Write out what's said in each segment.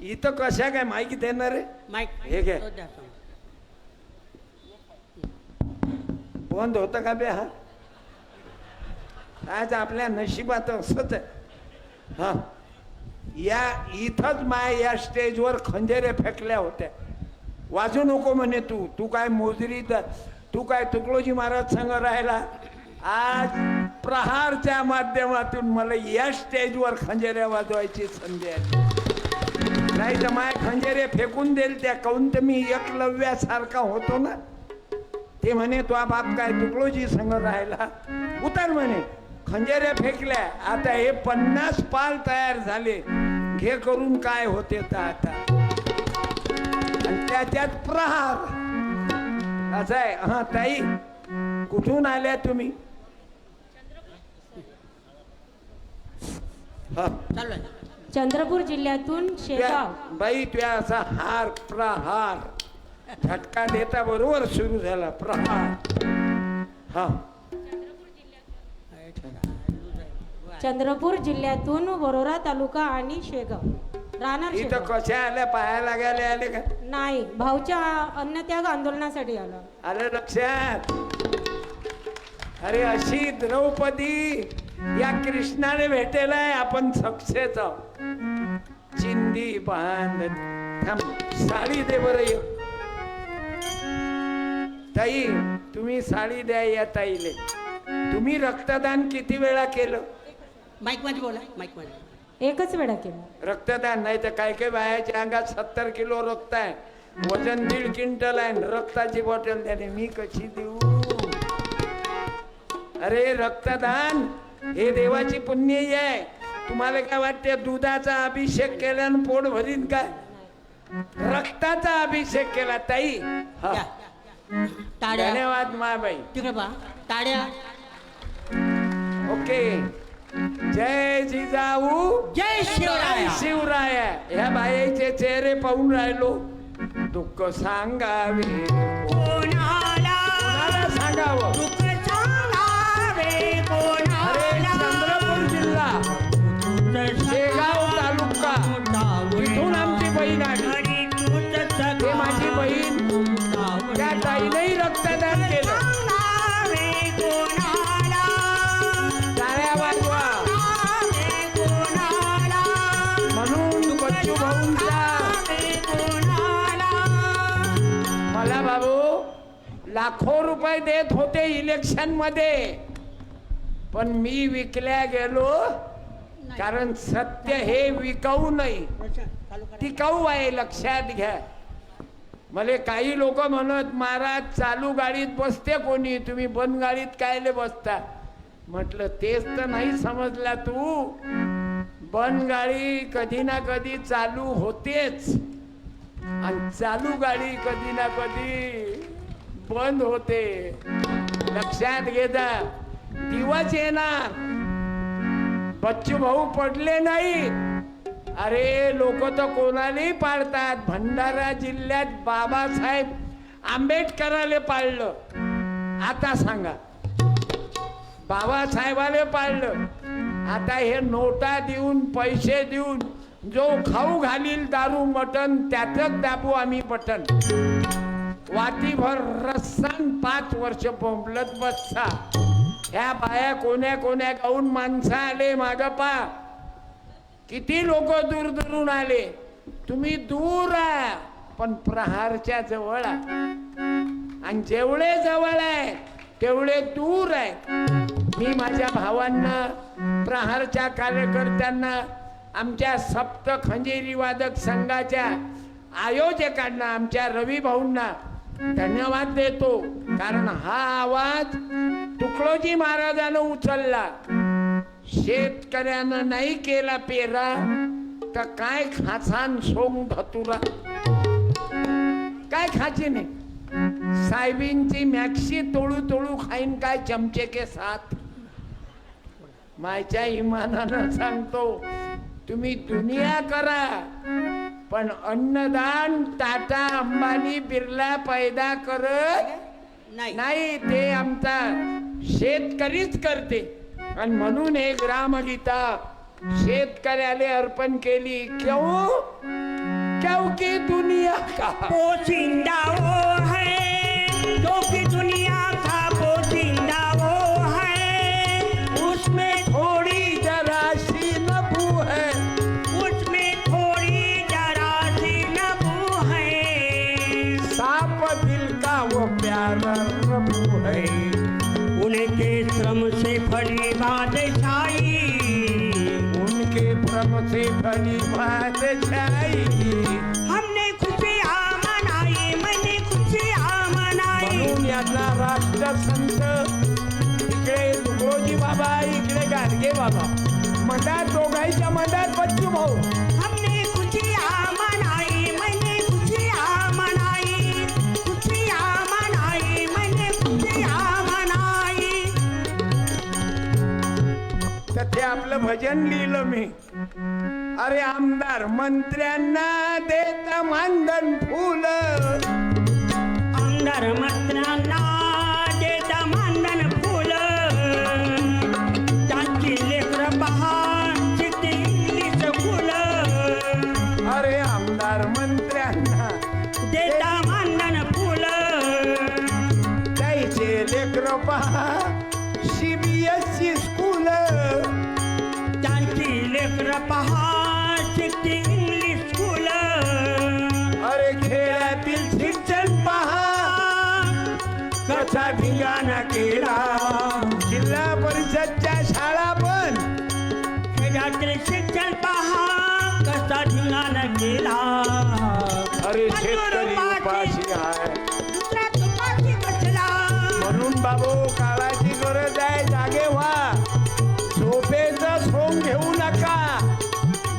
इथं कशा काय माहिती देणार रे माईक हे घे. तो द्या समोर. बंद होतं का बे हा? आज आपल्या नशिबात असंच आहे. हा. या इथंच माय या स्टेजवर खंजेरे फेकल्या होत्या. वाजू नको म्हणे तू. तू काय मोजरी द- तू काय तुकडोजी महाराज संघ राहिला? आज प्रहारच्या माध्यमातून मला या स्टेजवर खंजेऱ्या वाजवायची संधी आहे नाही तर माय खंजेरे फेकून देईल त्या काऊन तर मी एकलव्यासारखा होतो ना. ते म्हणे तो बाप काय तुकडोजी संग राहिला? उतर म्हणे खंजेरे फेकल्या आता हे पन्नास पाल तयार झाले. घे करून काय होते तर आता. आणि त्याच्यात प्रहार. असं आहे. हा ताई कुठून आल्या तुम्ही? हा चालू चंद्रपूर जिल्ह्यातून शेगाव. बाई तुया असा हार प्रहार. झटका देता बरोबर सुरू झाला प्रहार. हा. चंद्रपूर जिल्ह्यातून वरोरा तालुका आणि शेगाव. राहणार इथं शेगाव. कशा आल्या? पायाला गेले आले का? नाही भाऊच्या अन्नत्याग आंदोलनासाठी आलो. आलं लक्षात. अरे अशी द्रौपदी या कृष्णाने भेटेलाय आपण सक्सेस आहोत. चिंदी बांध थांब साडी दे बरं. ताई तुम्ही साडी द्या या ताईले. तुम्ही रक्तदान किती वेळा केलं? माईकमध्ये बोला माईकमध्ये. एकच वेळा केलं. रक्तदान नाही तर काय काय बायाच्या अंगात सत्तर किलो रक्त आहे वजन दीड क्विंटल आहे रक्ताची बॉटल त्याने मी कशी देऊ? अरे रक्तदान! हे देवाची पुण्य आहे. तुम्हाला काय वाटते दुधाचा अभिषेक केल्यानं पोट भरीन काय रक्ताचा अभिषेक केला ताई. हा. टाळ्या धन्यवाद माबाई तिकडे पहा. टाळ्या ओके. जय जिजाऊ. जय शिवराय. शिवराय. ह्या बायाचे चेहरे पाहून राहिलो. दुःख सांगावे. कोणाला सांगावे? लाखो रुपये देत होते इलेक्शनमध्ये. पण मी विकल्या गेलो कारण सत्य हे विकाऊ नाही टिकाऊ आहे लक्षात घ्या. मला काही लोक म्हणत महाराज चालू गाडीत बसते कोणी? तुम्ही बंद गाडीत कायले बसता? म्हटलं तेच तर नाही समजला तू. बंद गाडी कधी ना कधी चालू होतेच. आणि चालू गाडी कधी ना कधी बंद होते. लक्षात घेता दिवस येणार. बच्चू भाऊ पडले नाही. अरे लोक तर कोणालाही पाळतात भंडारा जिल्ह्यात बाबासाहेब आंबेडकराले पाळलं आता सांगा. बाबासाहेबाले पाळलं आता हे नोटा देऊन पैसे देऊन जो खाऊ घालील दारू मटन त्यातच दाबू आम्ही बटन वाटीभर रस्सान पाच वर्ष बोंबलत बसता ह्या बाया कोण्या कोण्या गाऊन माणसं आले माग पा. किती लोक दूर दूरून आले. तुम्ही दूर आहे पण प्रहारच्या जवळ आणि जेवढे जवळ आहे तेवढे दूर आहे मी माझ्या भावांना प्रहारच्या कार्यकर्त्यांना आमच्या सप्त खंजेरी वादक संघाच्या आयोजकांना आमच्या रवी भाऊंना धन्यवाद देतो. कारण हा आवाज तुकडोजी महाराजानं उचलला. शेतकऱ्यानं नाही केला पेरा तर काय खासान सोंग धतुरा? काय खाची नाही? साहेबींची मॅक्सी तोळू तोळू खाईन काय चमचे के साथ? मायच्या इमानानं सांगतो तुम्ही दुनिया करा पण अन्नदान टाटा अंबानी बिर्ला पैदा करत नाही. नाही ते आमचा शेतकरीच करते. आणि म्हणून हे ग्रामगीता शेतकऱ्याला अर्पण केली. क्यों? बचाव की दुनिया का? पोसिंदा वो है उनके भ्रम से भली बात छाई हमने खुशियाँ मनाई मैंने खुशियाँ मनाई। म्हणून यातला राष्ट्रसंत इकडे तुकोजी बाबा इकडे गाडगे बाबा। मधात दोघांच्या मधात बच्चू भाऊ। भजन लिहिलं मी. अरे आमदार मंत्र्यांना देत मानधन फुल. आमदार मंत्र्यांना देता मानधन फुल. त्यांची लेकर इंग्लिश फुल अरे आमदार मंत्र्यांना देता मानधन फुल. द्यायचे लेकर पहा कसा धिंगाणा केला. जिल्हा परिषदच्या शाळा पण खेळातील शिक्षण पहा कसा धिंगाणा केला. अरे शेतकरी उपाशी आहे. दुसरा तुपाशी बसला म्हणून बाबू काळाची गरज आहे जागे व्हा. झोपेचं सोंग घेऊ नका.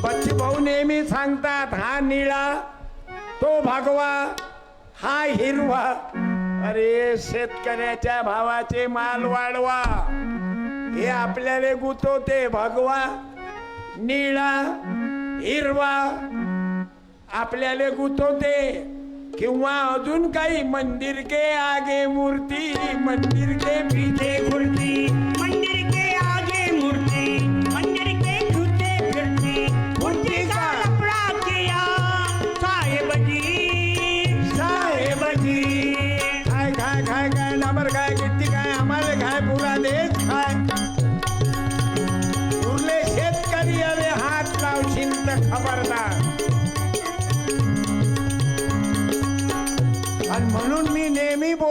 बच्ची भाऊ नेहमी सांगतात हा निळा तो भागवा हा हिरवा. अरे शेतकऱ्याच्या भावाचे माल वाढवा. हे आपल्याला गुतवते भगवा निळा हिरवा. आपल्याला गुतवते. किंवा अजून काही मंदिर के आगे मूर्ती मंदिर के पीछे मूर्ती.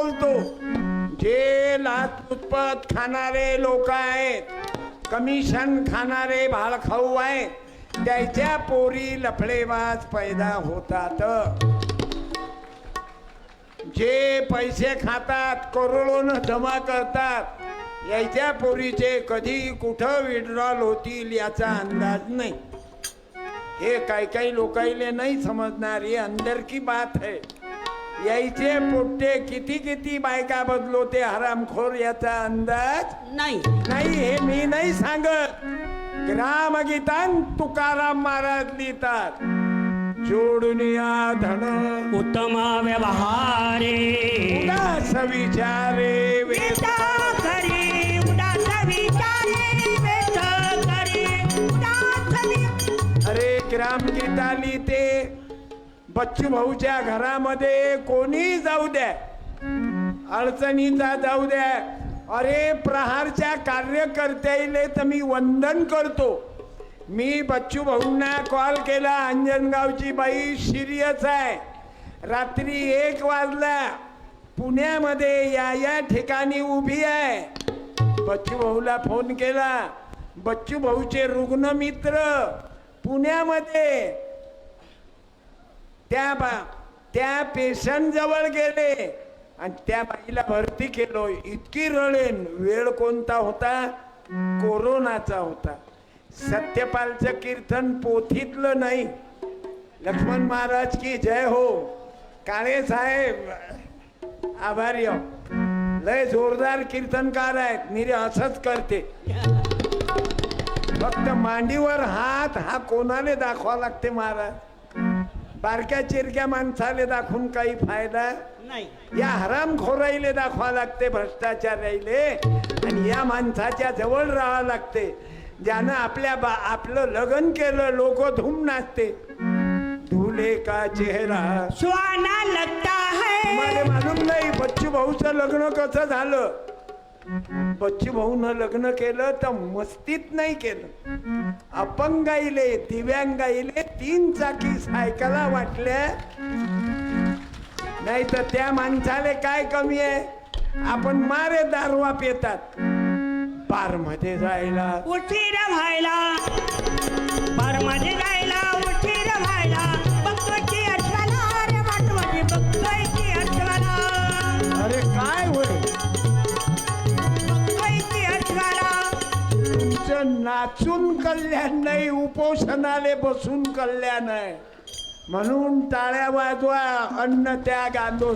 बोलतो. जे लाचलुचपत खाणारे लोक आहेत. कमिशन खाणारे भाळखाऊ आहेत. त्याच्या पोरी लफडेबाज पैदा होतात. जे पैसे खातात करोडोनं जमा करतात याच्या पोरीचे कधी कुठं विड्रॉल होतील याचा अंदाज नाही. हे काही काही लोकाईले नाही समजणार हे अंदर की बात है यायचे पोट्टे किती किती बायका बदलोते हरामखोर याचा अंदाज? नाही. नाही हे मी नाही सांगत. ग्रामगीतान तुकाराम महाराज लिहितात. जोडून या धन. उत्तम व्यवहारे. उदास विचारे वेद. वेता करी उदास विचारे वेत करी उदास वि- अरे ग्रामगीता लिहिते. बच्चू भाऊच्या घरामध्ये कोणी जाऊ द्या अडचणीचा जाऊ द्या अरे प्रहारच्या कार्यकर्त्याले तर मी वंदन करतो. मी बच्चू भाऊंना कॉल केला. अंजनगावची बाई सिरियस आहे. रात्री एक वाजला. पुण्यामध्ये या या ठिकाणी उभी आहे. बच्चू भाऊला फोन केला. बच्चू भाऊचे रुग्ण मित्र पुण्यामध्ये. त्या बा त्या पेशंटजवळ गेले आणि त्या बाईला भरती केलो. इतकी रळेन वेळ कोणता होता? कोरोनाचा होता. सत्यपालचं कीर्तन पोथीतलं नाही. लक्ष्मण महाराज की जय हो. काळे साहेब आभारी हो लय जोरदार कीर्तनकार आहेत. निरे असंच करते. फक्त मांडीवर हात हा कोणाने दाखवा लागते महाराज? बारक्या चिरक्या माणसाले दाखवून काही फायदा? नाही. या हरामखोराईले दाखवा लागते भ्रष्टाचाराईले आणि या माणसाच्या जवळ राहावं लागते. ज्यानं आपल्या बा आपलं लग्न केलं लोक धूम नाचते. दूल्हे का चेहरा? सुहाना लगता है. मला मालूम नाही बच्चू भाऊचं लग्न कसं झालं? बच्चू भाऊनं लग्न केलं तर मस्तीत नाही केलं. अपंगाईले दिव्यांगाईले तीन चाकी सायकला वाटल्या. नाही तर त्या माणसाले काय कमी आहे? आपण मारे दारवा पेतात. बारमध्ये जायला. उशीर व्हायला. बारमध्ये जायला नाचून कल्याण नाही उपोषणाले बसून कल्याण आहे. म्हणून टाळ्या वाजवा अन्न त्या गांधून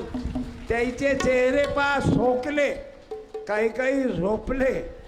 त्याचे चेहरे पा सोकले काही काही झोपले.